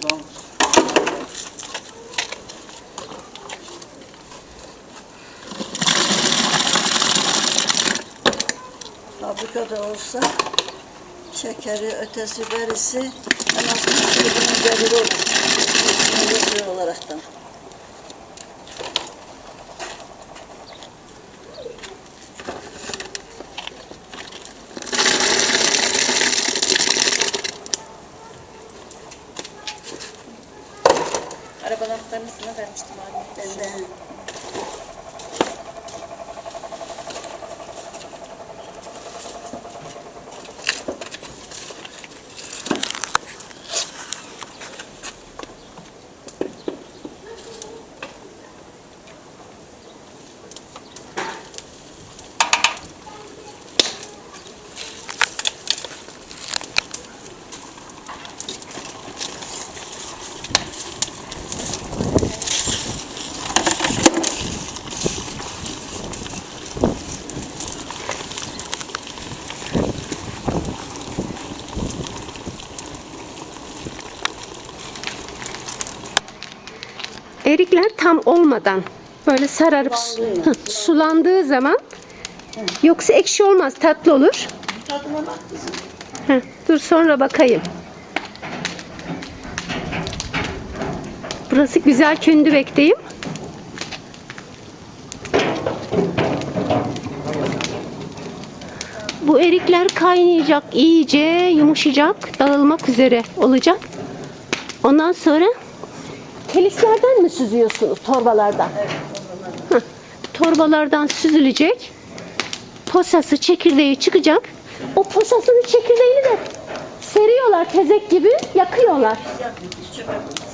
Sudan Fabrikada olsa şekeri, ötesi, berisi en az 3 kilonun geliri olur. Litre olaraktan. Araba anahtarını sana vermiştim abi. Ben de Erikler tam olmadan böyle sararıp Hı, sulandığı zaman yoksa ekşi olmaz tatlı olur. tadına bak kızım. Heh, dur sonra bakayım. Burası güzel Kündübek'teyim. Bu erikler kaynayacak, iyice yumuşayacak, dağılmak üzere olacak. Ondan sonra telislerden mi süzüyorsunuz torbalardan? Heh, torbalardan süzülecek. Posası, çekirdeği çıkacak. O posasının çekirdeğini de seriyorlar tezek gibi, yakıyorlar.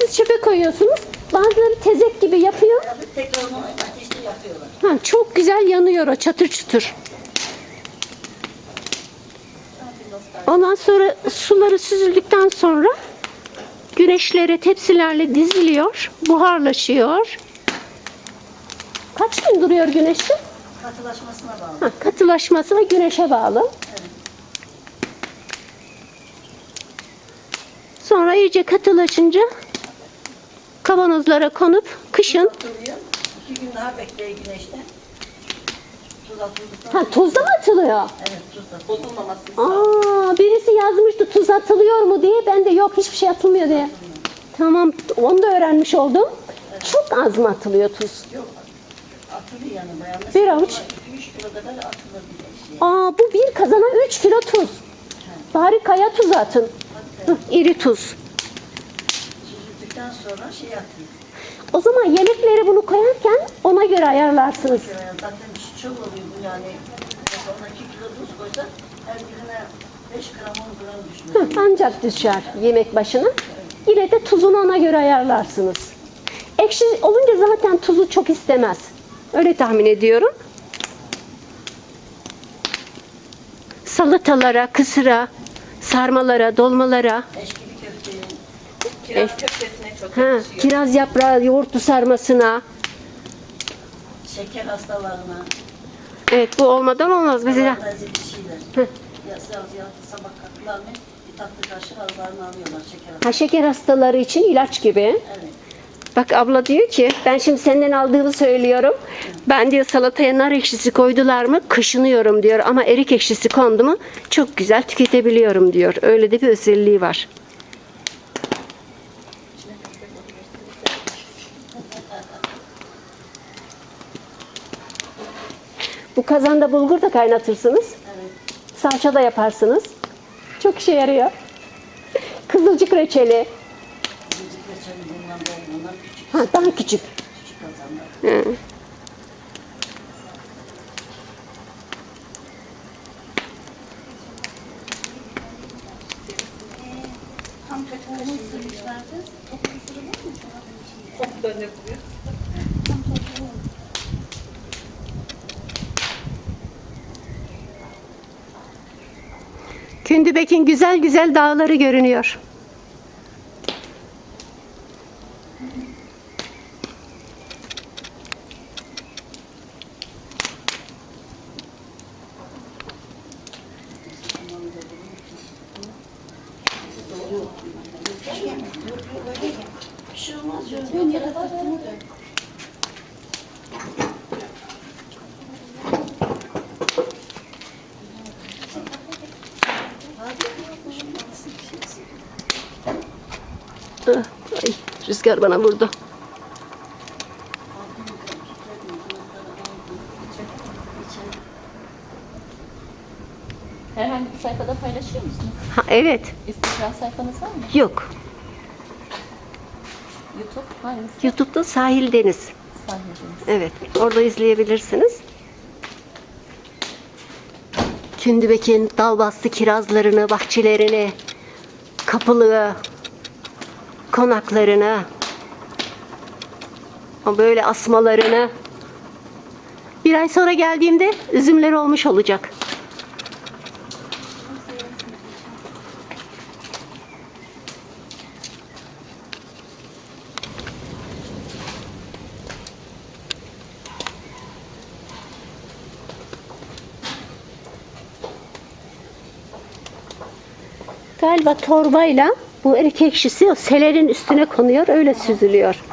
Siz çöpe koyuyorsunuz. Bazıları tezek gibi yapıyor. Ha, çok güzel yanıyor o çatır çutur. Ondan sonra suları süzüldükten sonra güneşlere tepsilerle diziliyor, buharlaşıyor. Kaç gün duruyor güneşte? Katılaşmasına bağlı. Ha, katılaşması ve güneşe bağlı. Sonra iyice katılaşınca kavanozlara konup kışın Atılıyor. İki gün daha bekliyor güneşte. Tuz atıldıktan ha, tuzda mı atılıyor? Evet tuz da. Bozulmaması. Aa, birisi tuz atılıyor mu diye. Ben de yok hiçbir şey atılmıyor diye. Tamam onu da öğrenmiş oldum. Çok az mı atılıyor tuz? Bir avuç. 2-3 kilo kadar atılır bir. Aa, bu bir kazana 3 kilo tuz. Bari kaya tuz atın. Hı, iri tuz. Süzüldükten sonra şey. O zaman yemekleri bunu koyarken ona göre ayarlarsınız. Zaten çok oluyor bu yani. Mesela ona 2 kilo tuz koysa her birine 5 gram 10 gram Hı, ancak düşer yemek başına. Yine de tuzunu ona göre ayarlarsınız. Ekşi olunca zaten tuzu çok istemez. Öyle tahmin ediyorum. Salatalara, kısıra, sarmalara, dolmalara. Kiraz köftesine çok ha, yakışıyor. kiraz yaprağı, yoğurtlu sarmasına. Şeker hastalarına. Evet bu olmadan olmaz mesela. Lezzetli şeyler. Hı. Sabah kalktılar mı bir tatlı kaşığı aralarını alıyorlar şeker Ha, şeker hastaları için ilaç gibi. Evet. Bak abla diyor ki ben şimdi senden aldığımı söylüyorum. Ben diyor salataya nar ekşisi koydular mı kışınıyorum diyor ama erik ekşisi kondu mu çok güzel tüketebiliyorum diyor. Öyle de bir özelliği var. Bu kazanda bulgur da kaynatırsınız. Salça da yaparsınız. Çok işe yarıyor. Kızılcık reçeli. Müzik reçeli bundan da bunlar küçük Ha, daha küçük. küçük kazanlar. Hı. Tam kaçırmış sürmüşlerdi. Çok da ne buluyor? Kündübek'in güzel güzel dağları görünüyor. Yok yok öyle değil. Bir şey olmaz yok. Dön ya da sırtını dön. Ah, Ay, rüzgar bana vurdu. Herhangi bir sayfada paylaşıyor musunuz? Ha, evet. Instagram sayfanız var mı? Yok. YouTube hangisi? YouTube'da Sahil Deniz. Sahnedeniz. Evet. Orada izleyebilirsiniz. Kündübek'in dal bastı kirazlarını, bahçelerini, kapılığı, konaklarını, o böyle asmalarını. Bir ay sonra geldiğimde üzümler olmuş olacak. Galiba torbayla bu erik ekşisi o selerin üstüne konuyor, öyle süzülüyor.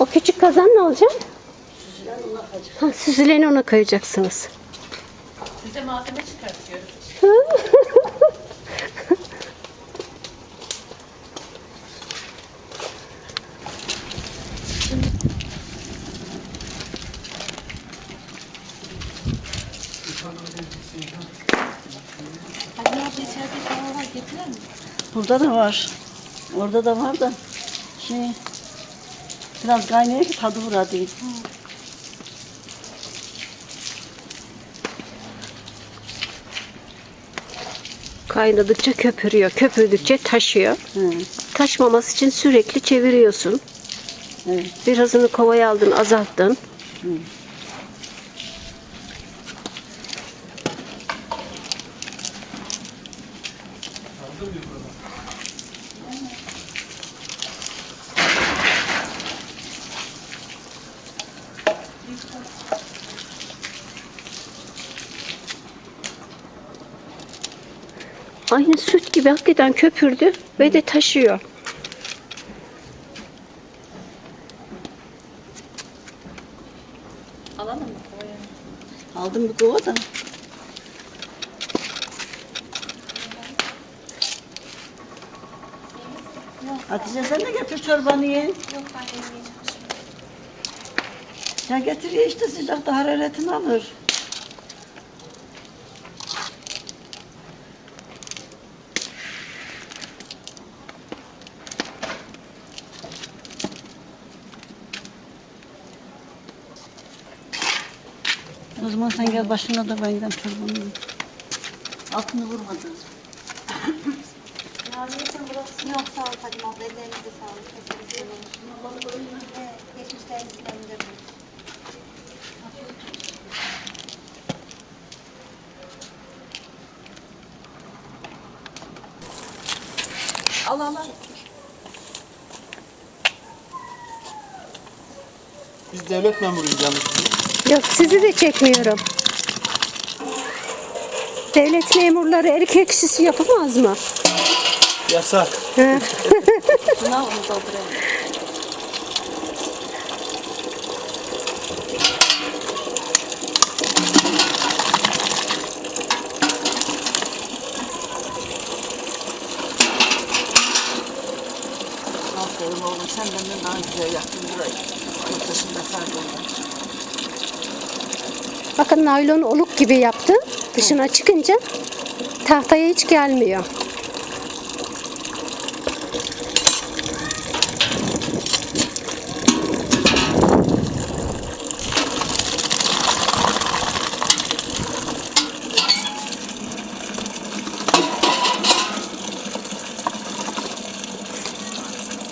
O küçük kazan ne olacak? Süzülen ona kaçacak. Ha, süzüleni ona koyacaksınız. Size malzeme çıkartıyoruz. Anne abla içeride kahve var getirir mi? Burada da var. Orada da var da. Şey, biraz kaynıyor ki tadı vura değil. Kaynadıkça köpürüyor, köpürdükçe taşıyor. Hı, Taşmaması için sürekli çeviriyorsun. evet. Birazını kovaya aldın, azalttın. Hı. Aynı süt gibi hakikaten köpürdü ve de taşıyor. Alalım mı kovaya? Aldım bir kova da. Hatice sen de getir çorbanı ye. Yok ben yemeyeceğim şimdi. Ya getir ye işte sıcakta hararetini alır. O zaman sen gel başına da ben gidem çorbanı. Altını vurmadın. Naviyetin burası yok sağ ol Fatima abla. Ellerinize sağlık. Kesinize olsun. Evet, geçmişlerinizi gönderdim. Al al al. Biz devlet memuruyuz yalnız. Yok sizi de çekmiyorum. Devlet memurları erik ekşisi yapamaz mı? Yasak. Buna onu dolduralım. Aferin oğlum sen benden daha güzel yaptın burayı. Ortasında kayboldu. Bakın naylon oluk gibi yaptı. Dışına çıkınca tahtaya hiç gelmiyor.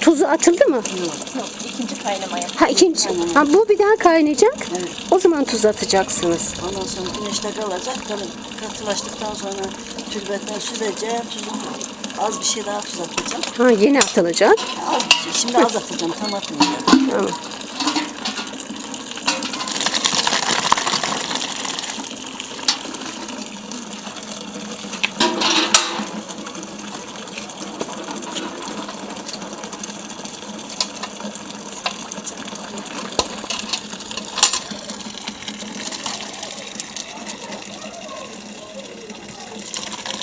Tuzu atıldı mı? Yok, ikinci kaynamaya. Ha ikinci. Ha bu bir daha kaynayacak. Evet. O zaman tuz atacaksınız. Ondan sonra güneşte kalacak. Kalın. Katılaştıktan sonra türbetten süreceğim. Tuzu az bir şey daha tuz atacağım. Ha yeni atılacak. Az bir şey. Şimdi az atacağım. Tam atmayacağım. Tamam.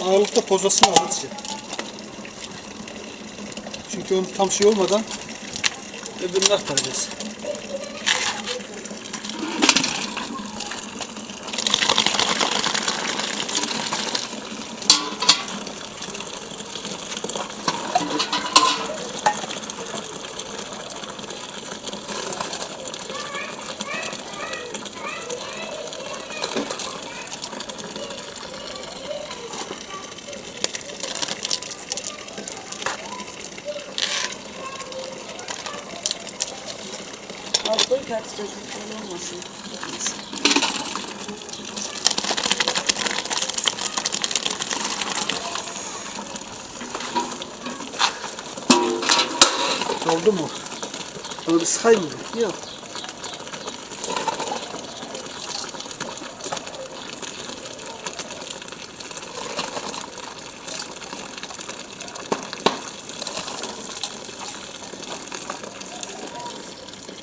Ağırlıkta pozasını alırız. Çünkü onun tam şey olmadan öbürünü aktaracağız. Çocuk öyle olmasın. Oldu mu? Onu bir sıkayım mı? Yok.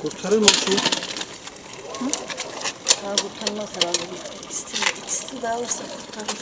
Kurtarır mı o şeyi? Daha kurtarmaz herhalde. İkisini, ikisini de alırsa kurtarır.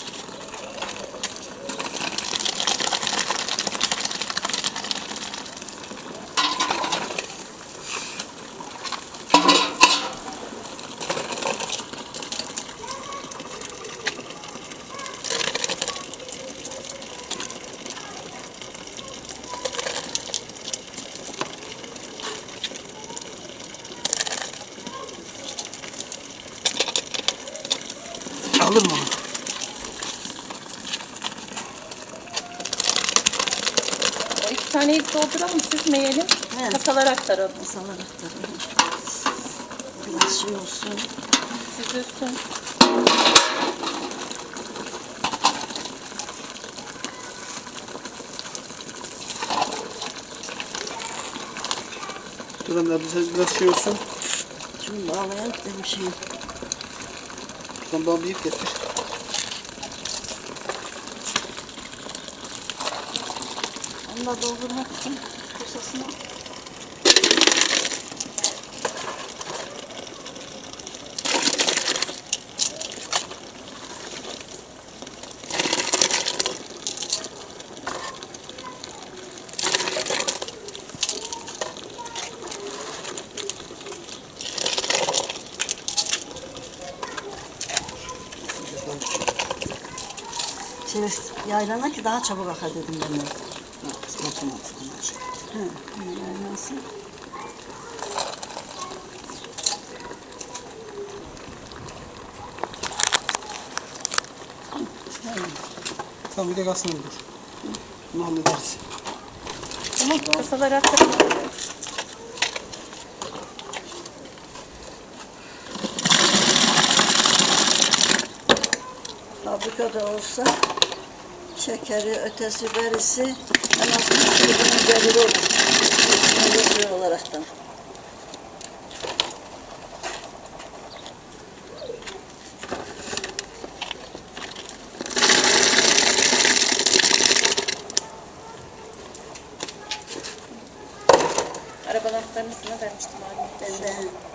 Alır mı onu? O iki taneyi dolduralım, süzmeyelim. Evet. Kasalara aktaralım. Masalar aktarır. Biraz şey olsun. Süzülsün. Dur anne biraz, biraz şey olsun. Şimdi bağlayan dedim şey. Şuradan bana bir getir. Da doldurmak için kusasına. Şey, yaylana ki daha çabuk akar dedim ben de. He, yaylansın. Tamam bir de kalsın dur. Bunu hallederiz. Tamam, kasalara aktaralım. Fabrikada olsa şekeri, ötesi, berisi Güzel olur. Güzel olaraktan. Arabanın aktarını sana vermiştim abi. Ben de.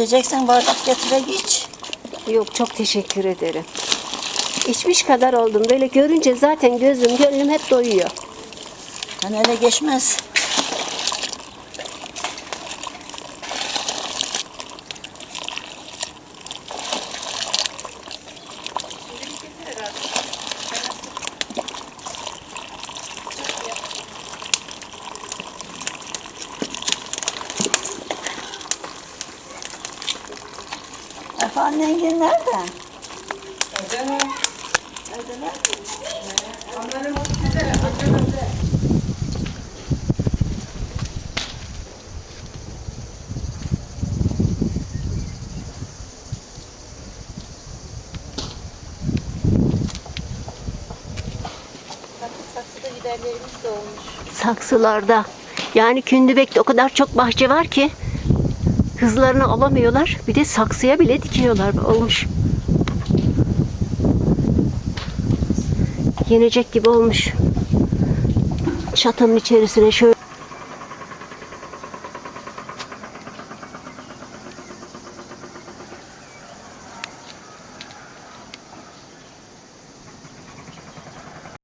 İçeceksen bardak getire iç. Yok çok teşekkür ederim. İçmiş kadar oldum. Böyle görünce zaten gözüm gönlüm hep doyuyor. Hani öyle geçmez. Engin nerede? Saksıda biberlerimiz de olmuş. Saksılarda. Yani Kündübek'te o kadar çok bahçe var ki hızlarını alamıyorlar. Bir de saksıya bile dikiyorlar. Olmuş. Yenecek gibi olmuş. Çatanın içerisine şöyle